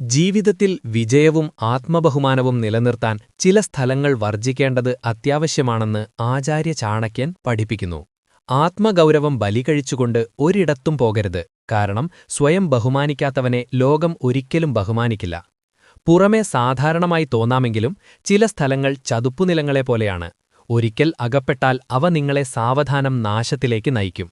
ജീവിതത്തിൽ വിജയവും ആത്മബഹുമാനവും നിലനിർത്താൻ ചില സ്ഥലങ്ങൾ വർജിക്കേണ്ടത് അത്യാവശ്യമാണെന്ന് ആചാര്യ ചാണക്യൻ പഠിപ്പിക്കുന്നു. ആത്മഗൗരവം ബലികഴിച്ചുകൊണ്ട് ഒരിടത്തും പോകരുത്. കാരണം സ്വയം ബഹുമാനിക്കാത്തവനെ ലോകം ഒരിക്കലും ബഹുമാനിക്കില്ല. പുറമേ സാധാരണമായി തോന്നാമെങ്കിലും ചില സ്ഥലങ്ങൾ ചതുപ്പുനിലങ്ങളെപ്പോലെയാണ് ഒരിക്കൽ അകപ്പെട്ടാൽ അവ നിങ്ങളെ സാവധാനം നാശത്തിലേക്ക് നയിക്കും.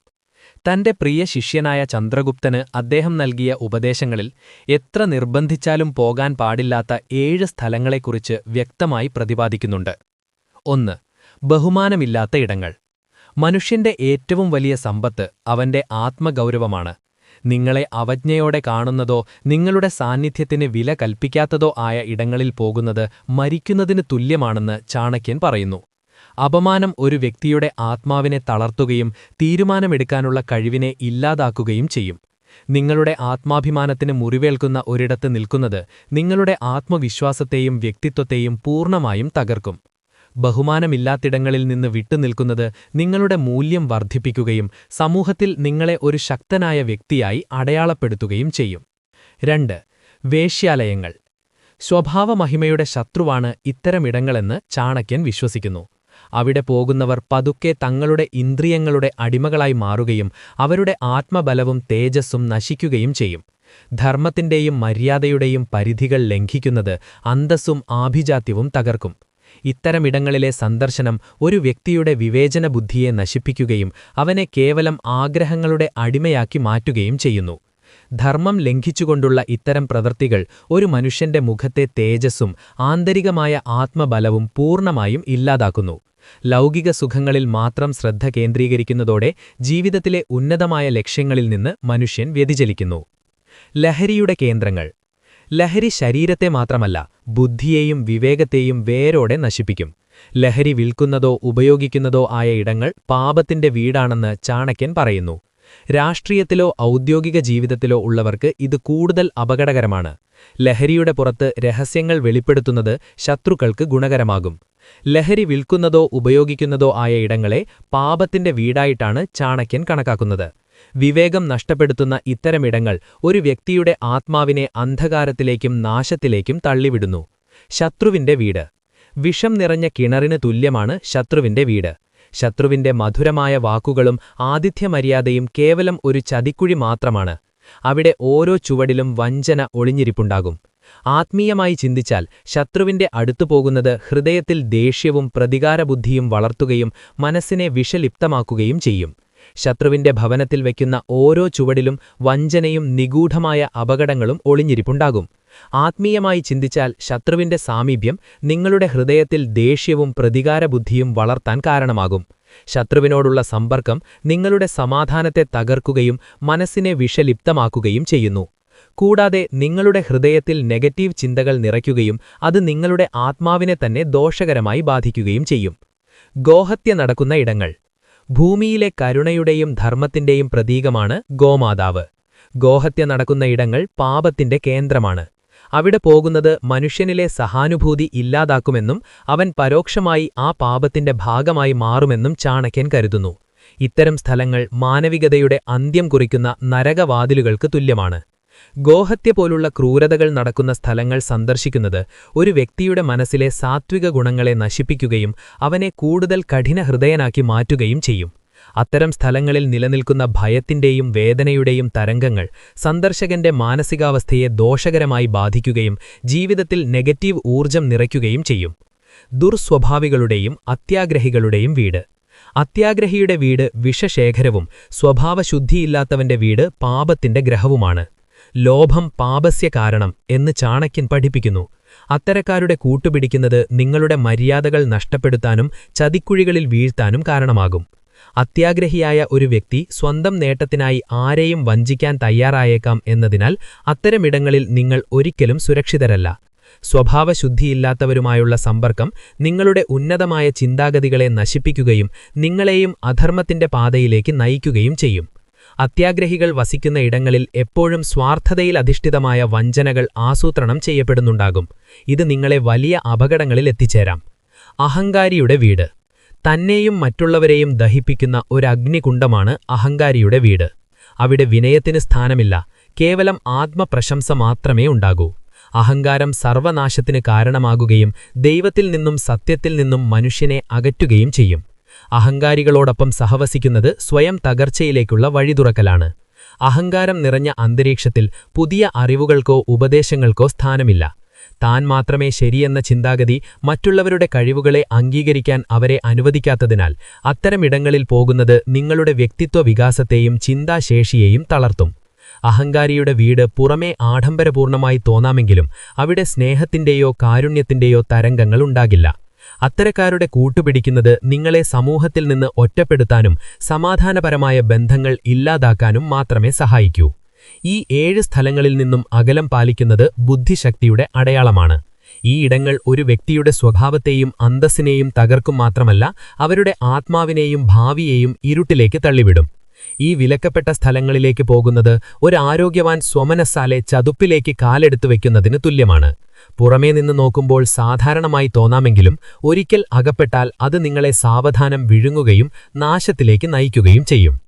തന്റെ പ്രിയ ശിഷ്യനായ ചന്ദ്രഗുപ്തന് അദ്ദേഹം നൽകിയ ഉപദേശങ്ങളിൽ എത്ര നിർബന്ധിച്ചാലും പോകാൻ പാടില്ലാത്ത ഏഴ് സ്ഥലങ്ങളെക്കുറിച്ച് വ്യക്തമായി പ്രതിപാദിക്കുന്നുണ്ട്. ഒന്ന് ബഹുമാനമില്ലാത്ത ഇടങ്ങൾ. മനുഷ്യന്റെ ഏറ്റവും വലിയ സമ്പത്ത് അവന്റെ ആത്മഗൗരവമാണ്. നിങ്ങളെ അവജ്ഞയോടെ കാണുന്നതോ നിങ്ങളുടെ സാന്നിധ്യത്തിന് വില കൽപ്പിക്കാത്തതോ ആയ ഇടങ്ങളിൽ പോകുന്നത് മരിക്കുന്നതിന് തുല്യമാണെന്ന് ചാണക്യൻ പറയുന്നു. അപമാനം ഒരു വ്യക്തിയുടെ ആത്മാവിനെ തളർത്തുകയും തീരുമാനമെടുക്കാനുള്ള കഴിവിനെ ഇല്ലാതാക്കുകയും ചെയ്യും. നിങ്ങളുടെ ആത്മാഭിമാനത്തിന് മുറിവേൽക്കുന്ന ഒരിടത്ത് നിൽക്കുന്നത് നിങ്ങളുടെ ആത്മവിശ്വാസത്തെയും വ്യക്തിത്വത്തെയും പൂർണമായും തകർക്കും. ബഹുമാനമില്ലാത്തിടങ്ങളിൽ നിന്ന് വിട്ടുനിൽക്കുന്നത് നിങ്ങളുടെ മൂല്യം വർദ്ധിപ്പിക്കുകയും സമൂഹത്തിൽ നിങ്ങളെ ഒരു ശക്തനായ വ്യക്തിയായി അടയാളപ്പെടുത്തുകയും ചെയ്യും. രണ്ട് വേശ്യാലയങ്ങൾ. സ്വഭാവമഹിമയുടെ ശത്രുവാണ് ഇത്തരമിടങ്ങളെന്ന് ചാണക്യൻ വിശ്വസിക്കുന്നു. അവിടെ പോകുന്നവർ പതുക്കെ തങ്ങളുടെ ഇന്ദ്രിയങ്ങളുടെ അടിമകളായി മാറുകയും അവരുടെ ആത്മബലവും തേജസ്സും നശിക്കുകയും ചെയ്യും. ധർമ്മത്തിന്റെയും മര്യാദയുടെയും പരിധികൾ ലംഘിക്കുന്നത് അന്തസ്സും ആഭിജാത്യവും തകർക്കും. ഇത്തരമിടങ്ങളിലെ സന്ദർശനം ഒരു വ്യക്തിയുടെ വിവേചന ബുദ്ധിയെ നശിപ്പിക്കുകയും അവനെ കേവലം ആഗ്രഹങ്ങളുടെ അടിമയാക്കി മാറ്റുകയും ചെയ്യുന്നു. ധർമ്മം ലംഘിച്ചുകൊണ്ടുള്ള ഇത്തരം പ്രവൃത്തികൾ ഒരു മനുഷ്യന്റെ മുഖത്തെ തേജസ്സും ആന്തരികമായ ആത്മബലവും പൂർണമായും ഇല്ലാതാക്കുന്നു. ലൗകിക സുഖങ്ങളിൽ മാത്രം ശ്രദ്ധ കേന്ദ്രീകരിക്കുന്നതോടെ ജീവിതത്തിലെ ഉന്നതമായ ലക്ഷ്യങ്ങളിൽ നിന്ന് മനുഷ്യൻ വ്യതിചലിക്കുന്നു. ലഹരിയുടെ കേന്ദ്രങ്ങൾ. ലഹരി ശരീരത്തെ മാത്രമല്ല ബുദ്ധിയെയും വിവേകത്തെയും വേരോടെ നശിപ്പിക്കും. ലഹരി വിൽക്കുന്നതോ ഉപയോഗിക്കുന്നതോ ആയ ഇടങ്ങൾ പാപത്തിന്റെ വീടാണെന്ന് ചാണക്യൻ പറയുന്നു. രാഷ്ട്രീയത്തിലോ ഔദ്യോഗിക ജീവിതത്തിലോ ഉള്ളവർക്ക് ഇത് കൂടുതൽ അപകടകരമാണ്. ലഹരിയുടെ പുറത്ത് രഹസ്യങ്ങൾ വെളിപ്പെടുത്തുന്നത് ശത്രുക്കൾക്ക് ഗുണകരമാകും. ലഹരി വിൽക്കുന്നതോ ഉപയോഗിക്കുന്നതോ ആയ ഇടങ്ങളെ പാപത്തിന്റെ വീടായിട്ടാണ് ചാണക്യൻ കണക്കാക്കുന്നത്. വിവേകം നഷ്ടപ്പെടുത്തുന്ന ഇത്തരമിടങ്ങൾ ഒരു വ്യക്തിയുടെ ആത്മാവിനെ അന്ധകാരത്തിലേക്കും നാശത്തിലേക്കും തള്ളിവിടുന്നു. ശത്രുവിന്റെ വീട്. വിഷം നിറഞ്ഞ കിണറിന് തുല്യമാണ് ശത്രുവിന്റെ വീട്. ശത്രുവിന്റെ മധുരമായ വാക്കുകളും ആതിഥ്യമര്യാദയും കേവലം ഒരു ചതിക്കുഴി മാത്രമാണ്. അവിടെ ഓരോ ചുവടിലും വഞ്ചന ഒളിഞ്ഞിരിപ്പുണ്ടാകും. ആത്മീയമായി ചിന്തിച്ചാൽ ശത്രുവിന്റെ അടുത്തു പോകുന്നത് ഹൃദയത്തിൽ ദേഷ്യവും പ്രതികാരബുദ്ധിയും വളർത്തുകയും മനസ്സിനെ വിഷലിപ്തമാക്കുകയും ചെയ്യും. ശത്രുവിന്റെ ഭവനത്തിൽ വയ്ക്കുന്ന ഓരോ ചുവടിലും വഞ്ചനയും നിഗൂഢമായ അപകടങ്ങളും ഒളിഞ്ഞിരിപ്പുണ്ടാകും. ആത്മീയമായി ചിന്തിച്ചാൽ ശത്രുവിന്റെ സാമീപ്യം നിങ്ങളുടെ ഹൃദയത്തിൽ ദേഷ്യവും പ്രതികാരബുദ്ധിയും വളർത്താൻ കാരണമാകും. ശത്രുവിനോടുള്ള സമ്പർക്കം നിങ്ങളുടെ സമാധാനത്തെ തകർക്കുകയും മനസ്സിനെ വിഷലിപ്തമാക്കുകയും ചെയ്യുന്നു. കൂടാതെ നിങ്ങളുടെ ഹൃദയത്തിൽ നെഗറ്റീവ് ചിന്തകൾ നിറയ്ക്കുകയും അത് നിങ്ങളുടെ ആത്മാവിനെ തന്നെ ദോഷകരമായി ബാധിക്കുകയും ചെയ്യും. ഗോഹത്യ നടക്കുന്ന ഇടങ്ങൾ. ഭൂമിയിലെ കരുണയുടെയും ധർമ്മത്തിന്റെയും പ്രതീകമാണ് ഗോമാതാവ്. ഗോഹത്യ നടക്കുന്ന ഇടങ്ങൾ പാപത്തിന്റെ കേന്ദ്രമാണ്. അവിടെ പോകുന്നത് മനുഷ്യനിലെ സഹാനുഭൂതി ഇല്ലാതാക്കുമെന്നും അവൻ പരോക്ഷമായി ആ പാപത്തിന്റെ ഭാഗമായി മാറുമെന്നും ചാണക്യൻ കരുതുന്നു. ഇത്തരം സ്ഥലങ്ങൾ മാനവികതയുടെ അന്ത്യം കുറിക്കുന്ന നരകവാതിലുകൾക്ക് തുല്യമാണ്. ഗോഹത്യ പോലുള്ള ക്രൂരതകൾ നടക്കുന്ന സ്ഥലങ്ങൾ സന്ദർശിക്കുന്നത് ഒരു വ്യക്തിയുടെ മനസ്സിലെ സാത്വിക ഗുണങ്ങളെ നശിപ്പിക്കുകയും അവനെ കൂടുതൽ കഠിനഹൃദയനാക്കി മാറ്റുകയും ചെയ്യും. അത്തരം സ്ഥലങ്ങളിൽ നിലനിൽക്കുന്ന ഭയത്തിന്റെയും വേദനയുടെയും തരംഗങ്ങൾ സന്ദർശകന്റെ മാനസികാവസ്ഥയെ ദോഷകരമായി ബാധിക്കുകയും ജീവിതത്തിൽ നെഗറ്റീവ് ഊർജം നിറയ്ക്കുകയും ചെയ്യും. ദുർസ്വഭാവികളുടെയും അത്യാഗ്രഹികളുടെയും വീട്. അത്യാഗ്രഹിയുടെ വീട് വിഷശേഖരവും സ്വഭാവശുദ്ധിയില്ലാത്തവന്റെ വീട് പാപത്തിന്റെ ഗ്രഹവുമാണ്. ലോഭം പാപസ്യ കാരണം എന്ന് ചാണക്യൻ പഠിപ്പിക്കുന്നു. അത്തരക്കാരുടെ കൂട്ടുപിടിക്കുന്നത് നിങ്ങളുടെ മര്യാദകൾ നഷ്ടപ്പെടുത്താനും ചതിക്കുഴികളിൽ വീഴ്ത്താനും കാരണമാകും. അത്യാഗ്രഹിയായ ഒരു വ്യക്തി സ്വന്തം നേട്ടത്തിനായി ആരെയും വഞ്ചിക്കാൻ തയ്യാറായേക്കാം എന്നതിനാൽ അത്തരമിടങ്ങളിൽ നിങ്ങൾ ഒരിക്കലും സുരക്ഷിതരല്ല. സ്വഭാവശുദ്ധിയില്ലാത്തവരുമായുള്ള സമ്പർക്കം നിങ്ങളുടെ ഉന്നതമായ ചിന്താഗതികളെ നശിപ്പിക്കുകയും നിങ്ങളെയും അധർമ്മത്തിന്റെ പാതയിലേക്ക് നയിക്കുകയും ചെയ്യും. അത്യാഗ്രഹികൾ വസിക്കുന്ന ഇടങ്ങളിൽ എപ്പോഴും സ്വാർത്ഥതയിൽ അധിഷ്ഠിതമായ വഞ്ചനകൾ ആസൂത്രണം ചെയ്യപ്പെടുന്നുണ്ടാകും. ഇത് നിങ്ങളെ വലിയ അപകടങ്ങളിൽ എത്തിച്ചേരാം. അഹങ്കാരിയുടെ വീട്. തന്നെയും മറ്റുള്ളവരെയും ദഹിപ്പിക്കുന്ന ഒരു അഗ്നികുണ്ഡമാണ് അഹങ്കാരിയുടെ വീട്. അവിടെ വിനയത്തിന് സ്ഥാനമില്ല. കേവലം ആത്മപ്രശംസ മാത്രമേ ഉണ്ടാകൂ. അഹങ്കാരം സർവനാശത്തിന് കാരണമാകുകയും ദൈവത്തിൽ നിന്നും സത്യത്തിൽ നിന്നും മനുഷ്യനെ അകറ്റുകയും ചെയ്യും. അഹങ്കാരികളോടൊപ്പം സഹവസിക്കുന്നത് സ്വയം തകർച്ചയിലേക്കുള്ള വഴിതുറക്കലാണ്. അഹങ്കാരം നിറഞ്ഞ അന്തരീക്ഷത്തിൽ പുതിയ അറിവുകൾക്കോ ഉപദേശങ്ങൾക്കോ സ്ഥാനമില്ല. താൻ മാത്രമേ ശരിയെന്ന ചിന്താഗതി മറ്റുള്ളവരുടെ കഴിവുകളെ അംഗീകരിക്കാൻ അവരെ അനുവദിക്കാത്തതിനാൽ അത്തരമിടങ്ങളിൽ പോകുന്നത് നിങ്ങളുടെ വ്യക്തിത്വ വികാസത്തെയും ചിന്താശേഷിയെയും തളർത്തും. അഹങ്കാരിയുടെ വീട് പുറമേ ആഡംബരപൂർണമായി തോന്നാമെങ്കിലും അവിടെ സ്നേഹത്തിന്റെയോ കാരുണ്യത്തിന്റെയോ തരംഗങ്ങൾ ഉണ്ടാകില്ല. അത്തരക്കാരുടെ കൂട്ടുപിടിക്കുന്നത് നിങ്ങളെ സമൂഹത്തിൽ നിന്ന് ഒറ്റപ്പെടുത്താനും സമാധാനപരമായ ബന്ധങ്ങൾ ഇല്ലാതാക്കാനും മാത്രമേ സഹായിക്കൂ. ഈ ഏഴ് സ്ഥലങ്ങളിൽ നിന്നും അകലം പാലിക്കുന്നത് ബുദ്ധിശക്തിയുടെ അടയാളമാണ്. ഈ ഇടങ്ങൾ ഒരു വ്യക്തിയുടെ സ്വഭാവത്തെയും അന്തസ്സിനെയും തകർക്കും മാത്രമല്ല അവരുടെ ആത്മാവിനെയും ഭാവിയെയും ഇരുട്ടിലേക്ക് തള്ളിവിടും. ഈ വിലക്കപ്പെട്ട സ്ഥലങ്ങളിലേക്ക് പോകുന്നത് ഒരു ആരോഗ്യവാൻ സ്വമനസ്സാലെ ചതുപ്പിലേക്ക് കാലെടുത്തു വയ്ക്കുന്നതിന് തുല്യമാണ്. പുറമേ നിന്ന് നോക്കുമ്പോൾ സാധാരണമായി തോന്നാമെങ്കിലും ഒരിക്കൽ അകപ്പെട്ടാൽ അത് നിങ്ങളെ സാവധാനം വിഴുങ്ങുകയും നാശത്തിലേക്ക് നയിക്കുകയും ചെയ്യും.